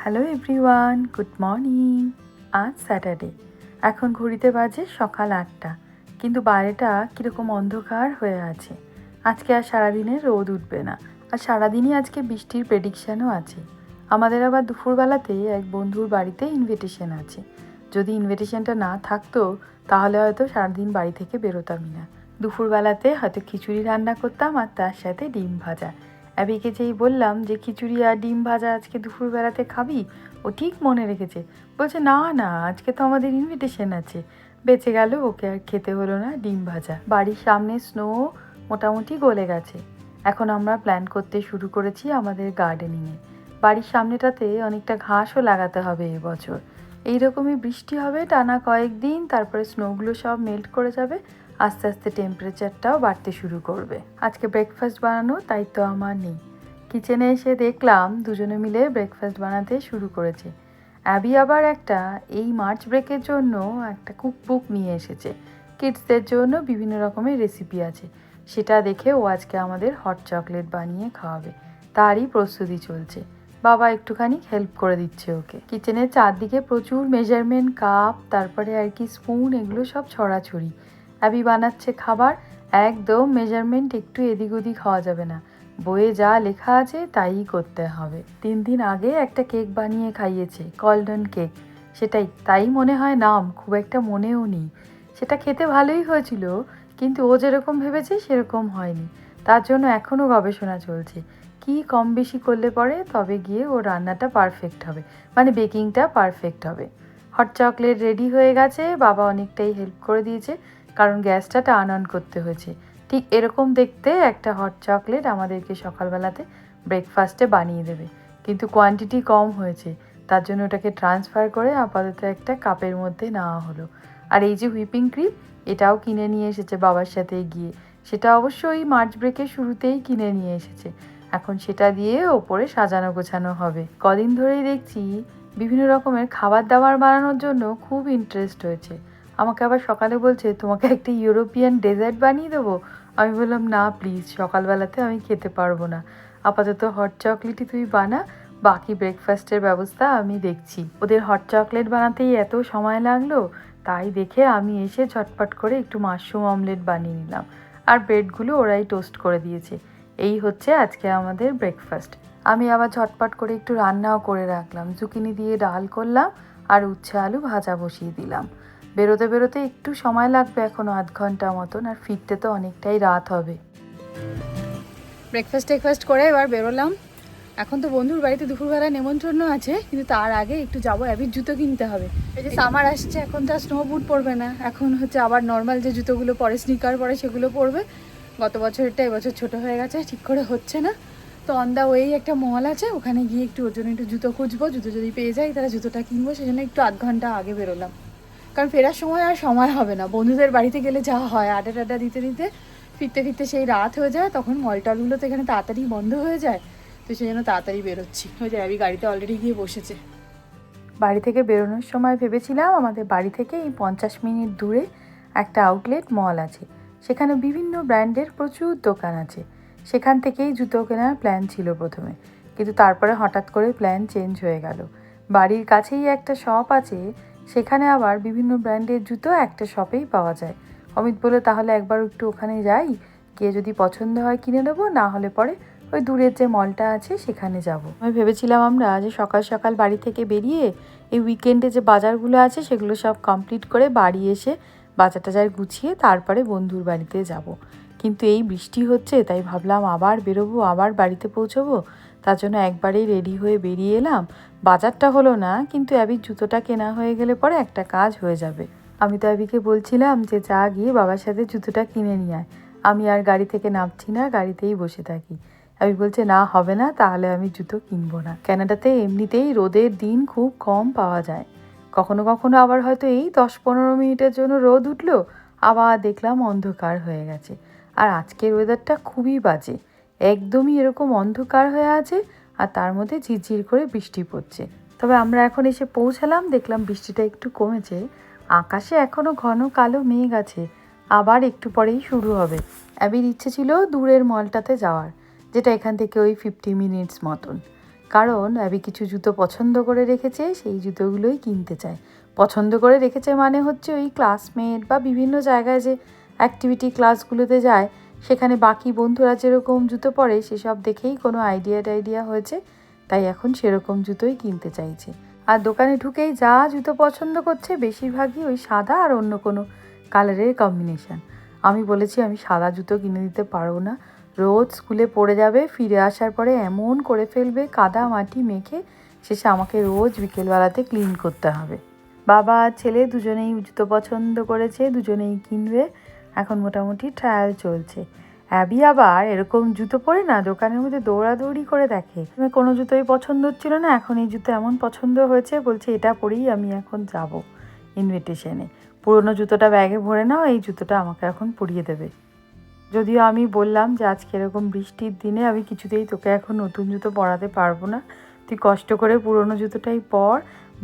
Hello everyone good morning আজ Saturday এখন ঘড়িতে বাজে সকাল আটটা। কিন্তু বাইরেটা কীরকম অন্ধকার হয়ে আছে। আজকে আর সারাদিনে রোদ উঠবে না। আর সারাদিনই আজকে বৃষ্টির প্রেডিকশানও আছে। আমাদের আবার দুপুরবেলাতে এক বন্ধুর বাড়িতে ইনভিটেশন আছে। যদি ইনভিটেশনটা না থাকতো, তাহলে হয়তো সারাদিন বাড়ি থেকে বেরোতামই না। দুপুরবেলাতে হয়তো খিচুড়ি রান্না করতাম আর তার সাথে ডিম ভাজা। অ্যাবিকে যেই বললাম যে খিচুড়ি আর ডিম ভাজা আজকে দুপুরবেলাতে খাবি, ও ঠিক মনে রেখেছে। বলছে, না না, আজকে তো আমাদের ইনভিটেশন আছে। বেঁচে গেল, ওকে আর খেতে হলো না ডিম ভাজা। বাড়ির সামনে স্নো মোটামুটি গলে গেছে। এখন আমরা প্ল্যান করতে শুরু করেছি আমাদের গার্ডেনিংয়ে বাড়ির সামনেটাতে অনেকটা ঘাসও লাগাতে হবে এবছর এইরকমই বৃষ্টি হবে, টানা কয়েকদিন, তারপরে স্নোগুলো সব মেল্ট করে যাবে। আস্তে আস্তে টেম্পারেচারটাও বাড়তে শুরু করবে। আজকে ব্রেকফাস্ট বানানো, তাই তো আমার নেই। কিচেনে এসে দেখলাম দুজনে মিলে ব্রেকফাস্ট বানাতে শুরু করেছে। অ্যাবি আবার একটা, এই মার্চ ব্রেকের জন্য একটা কুক বুক নিয়ে এসেছে। কিডসদের জন্য বিভিন্ন রকমের রেসিপি আছে। সেটা দেখে ও আজকে আমাদের হট চকলেট বানিয়ে খাওয়াবে। তারই প্রস্তুতি চলছে। বাবা একটুখানি হেল্প করে দিচ্ছে ওকে। কিচেনের চারদিকে প্রচুর মেজারমেন্ট কাপ তারপরে আর কি স্পুন এগুলো সব ছড়াছড়ি। অ্যাবি বানাচ্ছে খাবার, একদম মেজারমেন্ট একটু এদিক ওদিক হওয়া যাবে না। বইয়ে যা লেখা আছে তাই করতে হবে। তিন দিন আগে একটা কেক বানিয়ে খাইয়েছে কলডন কেক সেটাই, তাই মনে হয় নাম, খুব একটা মনেও নেই। সেটা খেতে ভালোই হয়েছিল, কিন্তু ও যেরকম ভেবেছে সেরকম হয়নি। তার জন্য এখনও গবেষণা চলছে। কি কম বেশি করলে পরে তবে গিয়ে ও রান্নাটা পারফেক্ট হবে। মানে বেকিংটা পারফেক্ট হবে। হট চকলেট রেডি হয়ে গেছে, বাবা অনেকটাই হেল্প করে দিয়েছে। কারণ গ্যাসটা টার্ন অন করতে হয়েছে। ঠিক এরকম দেখতে একটা হট চকলেট আমাদেরকে সকালবেলাতে ব্রেকফাস্টে বানিয়ে দেবে। কিন্তু কোয়ান্টিটি কম হয়েছে, তার জন্য ওটাকে ট্রান্সফার করে আপাতত একটা কাপের মধ্যে নেওয়া হলো। আর এই যে হুইপিং ক্রিম এটাও কিনে নিয়ে এসেছে বাবার সাথে গিয়ে। সেটা অবশ্য ওই মার্চ ব্রেকের শুরুতেই কিনে নিয়ে এসেছে। এখন সেটা দিয়ে ওপরে সাজানো গোছানো হবে। কদিন ধরেই দেখছি বিভিন্ন রকমের খাবার দাবার বানানোর জন্য খুব ইন্টারেস্ট হয়েছে। আমাকে আবার সকালে বলছে, তোমাকে একটা ইউরোপিয়ান ডেজার্ট বানিয়ে দেবো? আমি বললাম, না প্লিজ সকালবেলাতে আমি খেতে পারব না। আপাতত হট চকলেটই তুই বানা, বাকি ব্রেকফাস্টের ব্যবস্থা আমি দেখছি। ওদের হট চকলেট বানাতেই এত সময় লাগল, তাই দেখে আমি এসে ঝটপট করে একটু মাশরুম অমলেট বানিয়ে নিলাম। আর ব্রেডগুলো ওরাই টোস্ট করে দিয়েছে। এই হচ্ছে আজকে আমাদের ব্রেকফাস্ট আমি আবার ঝটপট করে একটু রান্নাও করে রাখলাম। জুকিনি দিয়ে ডাল করলাম আর উচ্ছে আলু ভাজা বসিয়ে দিলাম। বেরোতে বেরোতে একটু সময় লাগবে এখনও আধ ঘণ্টা মতন, আর ফিরতে তো অনেকটাই রাত হবে। ব্রেকফাস্ট টেকফাস্ট করে এবার বেরোলাম। এখন তো বন্ধুর বাড়িতে দুপুরবেলা নেমন্ত্রণ আছে, কিন্তু তার আগে একটু যাব অ্যাবির জুতো কিনতে হবে। এই যে সামার আসছে, এখন তো আর স্নো বুট পরবে না। এখন হচ্ছে আবার নর্মাল যে জুতোগুলো পরে স্নিকার পরে, সেগুলো পরবে। গত বছরটা এবছর ছোট হয়ে গেছে, ঠিক করে হচ্ছে না। তো অন দ্য ওয়েই একটা মল আছে, ওখানে গিয়ে একটু ওর জন্য একটু জুতো খুঁজবো। জুতো যদি পেয়ে যাই, তাহলে জুতোটা কিনবো। সেজন্য একটু আধ ঘণ্টা আগে বেরোলাম। কারণ ফেরার সময় আর সময় হবে না। বন্ধুদের বাড়িতে গেলে যা হয়, আড্ডা টাড্ডা দিতে দিতে ফিরতে ফিরতে সেই রাত হয়ে যায়, তখন মল টলগুলো তো এখানে তাড়াতাড়ি বন্ধ হয়ে যায়, তো সেই জন্য তাড়াতাড়ি বেরোচ্ছি। ওই যে আমি গাড়িতে অলরেডি গিয়ে বসেছে। বাড়ি থেকে বেরোনোর সময় ভেবেছিলাম আমাদের বাড়ি থেকে এই পঞ্চাশ মিনিট দূরে একটা আউটলেট মল আছে। সেখানে বিভিন্ন ব্র্যান্ডের প্রচুর দোকান আছে। সেখান থেকেই জুতো কেনার প্ল্যান ছিল প্রথমে। কিন্তু তারপরে হঠাৎ করে প্ল্যান চেঞ্জ হয়ে গেল। বাড়ির কাছেই একটা শপ আছে সেখানে আবার বিভিন্ন ব্র্যান্ডের জুতো একটা শপেই পাওয়া যায় অমিত বলে, তাহলে একবার একটু ওখানে যাই, গিয়ে যদি পছন্দ হয় কিনে নেব না হলে পরে ওই দূরের যে মলটা আছে সেখানে যাব আমি ভেবেছিলাম আমরা যে সকাল সকাল বাড়ি থেকে বেরিয়ে এই উইকেন্ডে যে বাজারগুলো আছে সেগুলো সব কমপ্লিট করে বাড়ি এসে বাজার টাজার গুছিয়ে তারপরে বন্ধুর বাড়িতে যাব। কিন্তু এই বৃষ্টি হচ্ছে, তাই ভাবলাম আবার বেরোবো, আবার বাড়িতে পৌঁছবো। তার জন্য একবারেই রেডি হয়ে বেরিয়ে এলাম। বাজারটা হলো না, কিন্তু অ্যাবির জুতোটা কেনা হয়ে গেলে পরে একটা কাজ হয়ে যাবে। আমি তো অ্যাবিকে বলছিলাম যে, যা গিয়ে বাবার সাথে জুতোটা কিনে নিয়ে আয়। আমি আর গাড়ি থেকে নামছি না, গাড়িতেই বসে থাকি। আমি বলছে, না, হবে না, তাহলে আমি জুতো কিনবো না। ক্যানাডাতে এমনিতেই রোদের দিন খুব কম পাওয়া যায়। কখনো কখনো আবার হয়তো এই দশ পনেরো মিনিটের জন্য রোদ উঠল, আবার দেখলাম অন্ধকার হয়ে গেছে। আর আজকের ওয়েদারটা খুবই বাজে। একদমই এরকম অন্ধকার হয়ে আছে আর তার মধ্যে ঝিরঝির করে বৃষ্টি পড়ছে। তবে আমরা এখন এসে পৌঁছালাম, দেখলাম বৃষ্টিটা একটু কমেছে। আকাশে এখনও ঘন কালো মেঘ আছে, আবার একটু পরেই শুরু হবে। অ্যাবির ইচ্ছে ছিল দূরের মলটাতে যাওয়ার, যেটা এখান থেকে ওই ফিফটি মিনিটস মতন। কারণ অ্যাবি কিছু জুতো পছন্দ করে রেখেছে, সেই জুতোগুলোই কিনতে চায়। পছন্দ করে রেখেছে মানে হচ্ছে ওই ক্লাসমেট বা বিভিন্ন জায়গায় যে অ্যাক্টিভিটি ক্লাসগুলোতে যায়, সেখানে বাকি বন্ধুরা যেরকম জুতো পরে সেসব দেখেই কোনো আইডিয়া টাইডিয়া হয়েছে, তাই এখন সেরকম জুতোই কিনতে চাইছে। আর দোকানে ঢুকেই যা জুতো পছন্দ করছে বেশিরভাগই ওই সাদা আর অন্য কোনো কালারের কম্বিনেশন আমি বলেছি আমি সাদা জুতো কিনে দিতে পারব না। রোজ স্কুলে পড়ে যাবে, ফিরে আসার পরে এমন করে ফেলবে, কাদা মাটি মেখে শেষে আমাকে রোজ বিকেলবেলাতে ক্লিন করতে হবে। বাবা ছেলে দুজনেই জুতো পছন্দ করেছে, দুজনেই কিনবে। এখন মোটামুটি ট্রায়াল চলছে। অ্যাবি আবার এরকম জুতো পরে না, দোকানের মধ্যে দৌড়াদৌড়ি করে দেখে। কোনো জুতোই পছন্দ হচ্ছিল না, এখন এই জুতো এমন পছন্দ হয়েছে, বলছে এটা পরেই আমি এখন যাব ইনভিটেশনে পুরনো জুতোটা ব্যাগে ভরে নাও, এই জুতোটা আমাকে এখন পরিয়ে দেবে। যদিও আমি বললাম যে আজকে এরকম বৃষ্টির দিনে আমি কিছুতেই তোকে এখন নতুন জুতো পরাতে পারব না। তুই কষ্ট করে পুরনো জুতোটাই পর,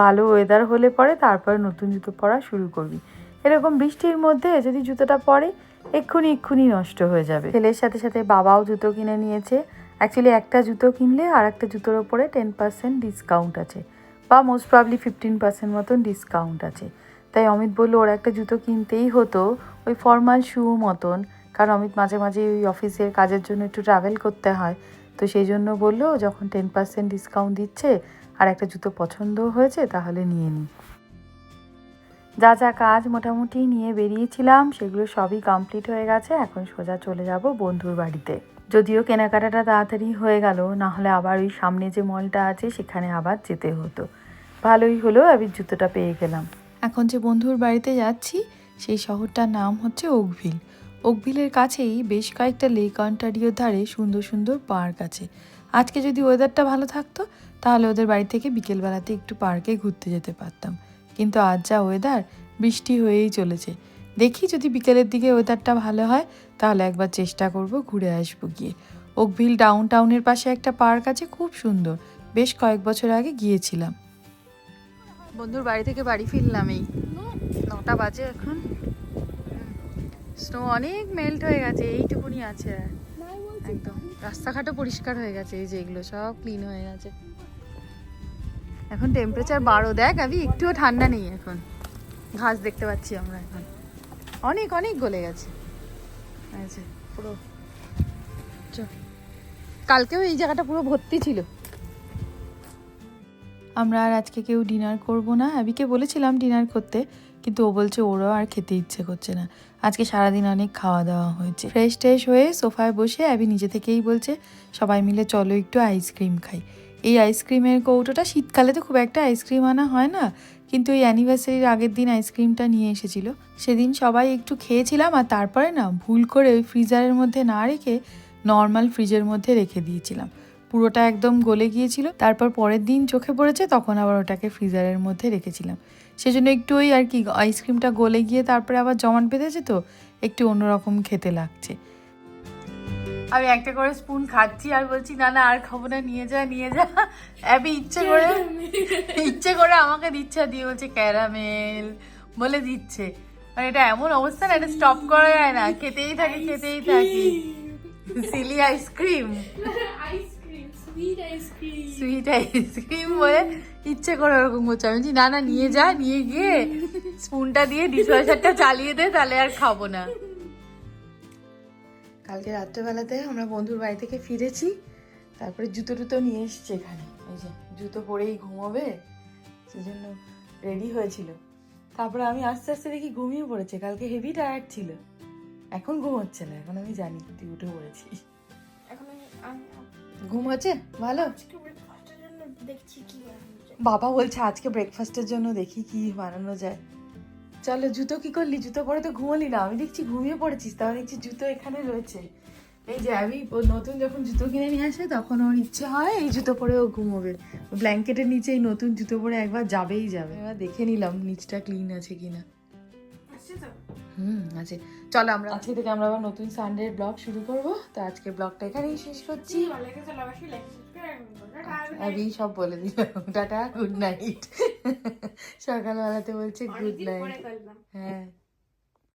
ভালো ওয়েদার হলে পরে তারপরে নতুন জুতো পরা শুরু করবি। এরকম বৃষ্টির মধ্যে যদি জুতোটা পরে, এক্ষুনি এক্ষুনি নষ্ট হয়ে যাবে। ছেলের সাথে সাথে বাবাও জুতো কিনে নিয়েছে। অ্যাকচুয়ালি একটা জুতো কিনলে আর একটা জুতোর ওপরে টেন পার্সেন্ট ডিসকাউন্ট আছে বা মোস্ট প্রবলি ফিফটিন পার্সেন্ট মতন ডিসকাউন্ট আছে। তাই অমিত বলল, ওর একটা জুতো কিনতেই হতো ওই ফর্মাল শু মতন। কারণ অমিত মাঝে মাঝে ওই অফিসের কাজের জন্য একটু ট্রাভেল করতে হয়। তো সেই জন্য বলল, যখন টেন পার্সেন্ট ডিসকাউন্ট দিচ্ছে আর একটা জুতো পছন্দ হয়েছে, তাহলে নিয়ে নিই যা যা কাজ মোটামুটি নিয়ে বেরিয়েছিলাম, সেগুলো সবই কমপ্লিট হয়ে গেছে। এখন সোজা চলে যাব বন্ধুর বাড়িতে। যদিও কেনাকাটাটা তাড়াতাড়ি হয়ে গেল, না হলে আবার ওই সামনে যে মলটা আছে, সেখানে আবার যেতে হতো। ভালোই হলো, আমি জুতোটা পেয়ে গেলাম। এখন যে বন্ধুর বাড়িতে যাচ্ছি, সেই শহরটার নাম হচ্ছে ওকভিল। ওকভিলের কাছেই বেশ কয়েকটা লেক অন্টারিওর ধারে সুন্দর সুন্দর পার্ক আছে। আজকে যদি ওয়েদারটা ভালো থাকতো, তাহলে ওদের বাড়ি থেকে বিকেলবেলাতে একটু পার্কে ঘুরতে যেতে পারতাম। কিন্তু আজ যা ওয়েদার বৃষ্টি হয়েই চলেছে। দেখি যদি বিকেলের দিকে ওয়েদারটা ভালো হয়, তাহলে একবার চেষ্টা করব ঘুরে আসব গিয়ে। ওকভিল ডাউন টাউনের পাশে একটা পার্ক আছে, খুব সুন্দর। বেশ কয়েক বছর আগে গিয়েছিলাম। বন্ধুর বাড়ি থেকে বাড়ি ফিরলাম এই নটা বাজে এখন। স্নো অনেক মেল্ট হয়ে গেছে, এইটুকুনি আছে। একদম। রাস্তাঘাটও পরিষ্কার হয়ে গেছে, এই যে এগুলো সব ক্লিন হয়ে গেছে। এখন টেম্পারেচার বারো দেখ আমি একটুও ঠান্ডা নেই এখন। ঘাস দেখতে পাচ্ছি আমরা এখন। অনেক অনেক গলে গেছে। আছে পুরো। কালকেও এই জায়গাটা পুরো ভর্তি ছিল। আমরা আর আজকে কেউ ডিনার করব না। অ্যাবিকে বলেছিলাম ডিনার করতে, কিন্তু ও বলছে ওরও আর খেতে ইচ্ছে করছে না। আজকে সারাদিন অনেক খাওয়া দাওয়া হয়েছে। ফ্রেশ ট্রেশ হয়ে সোফায় বসে অ্যাবি নিজে থেকেই বলছে, সবাই মিলে চলো একটু আইসক্রিম খাই। এই আইসক্রিমের কৌটোটা শীতকালে তো খুব একটা আইসক্রিম আনা হয় না, কিন্তু এই অ্যানিভার্সারির আগের দিন আইসক্রিমটা নিয়ে এসেছিল। সেদিন সবাই একটু খেয়েছিলাম আর তারপরে না ভুল করে ওই ফ্রিজারের মধ্যে না রেখে নর্মাল ফ্রিজের মধ্যে রেখে দিয়েছিলাম। পুরোটা একদম গলে গিয়েছিল, তারপর পরের দিন চোখে পড়েছে, তখন আবার ওটাকে ফ্রিজারের মধ্যে রেখেছিলাম। সেজন্য একটু ওই আর কি আইসক্রিমটা গলে গিয়ে তারপরে আবার জমাট বেঁধেছে তো, একটু অন্যরকম খেতে লাগছে। আমি একটা করে স্পুন খাচ্ছি আর বলছি না না আর খাব না নিয়ে যা নিয়ে যা। অ্যাবি ইচ্ছে করে ইচ্ছে করে আমাকে দিচ্ছে দিয়ে বলছে ক্যারামেল। বলে দিচ্ছে। মানে এটা এমন অবস্থা না এটা স্টপ করা যায় না। খেতেই থাকি খেতেই থাকি। সিলি আইসক্রিম সুইট আইসক্রিম বলে ইচ্ছে করে ওরকম করছে আমি বলছি, না না নিয়ে যা নিয়ে গিয়ে স্পুনটা দিয়ে ডিশওয়াশারটা চালিয়ে দে তাহলে আর খাব না। কালকে রাত্রেবেলাতে আমরা বন্ধুর বাড়ি থেকে ফিরেছি তারপরে জুতো টুতো নিয়ে এসছে এখানে। এই যে জুতো পরেই ঘুমোবে সেই জন্য রেডি হয়েছিল। তারপরে আমি আস্তে আস্তে দেখি ঘুমিয়ে পড়েছে কালকে হেভি টায়ার্ড ছিল। এখন ঘুমোচ্ছে না এখন আমি জানি তুই উঠে পড়েছি। ঘুম হচ্ছে ভালো? বাবা বলছে আজকে ব্রেকফাস্টের জন্য দেখি কি বানানো যায়। চলো জুতো কি করলি? জুতো পরে তো ঘুমোলি না। আমি দেখছি ঘুমিয়ে পড়েছিস তাও দেখছি জুতো এখানে রয়েছে। এই যে আমি নতুন যখন জুতো কিনে নিয়ে আসে তখন ওর ইচ্ছে হয় এই জুতো পরে ও ঘুমোবে। ব্ল্যাঙ্কেটের নিচে এই নতুন জুতো পরে একবার যাবেই যাবে। এবার দেখে নিলাম নিচটা ক্লিন আছে কিনা। হুম আছে। চলো আমরা আজকে থেকে আমরা আবার নতুন সানডে ব্লগ শুরু করব। তো আজকে ব্লগটা এখানেই শেষ করছি। আমি সব বলে দিলাম। টাটা গুড নাইট সকালবেলাতে বলছে গুড নাইট হ্যাঁ।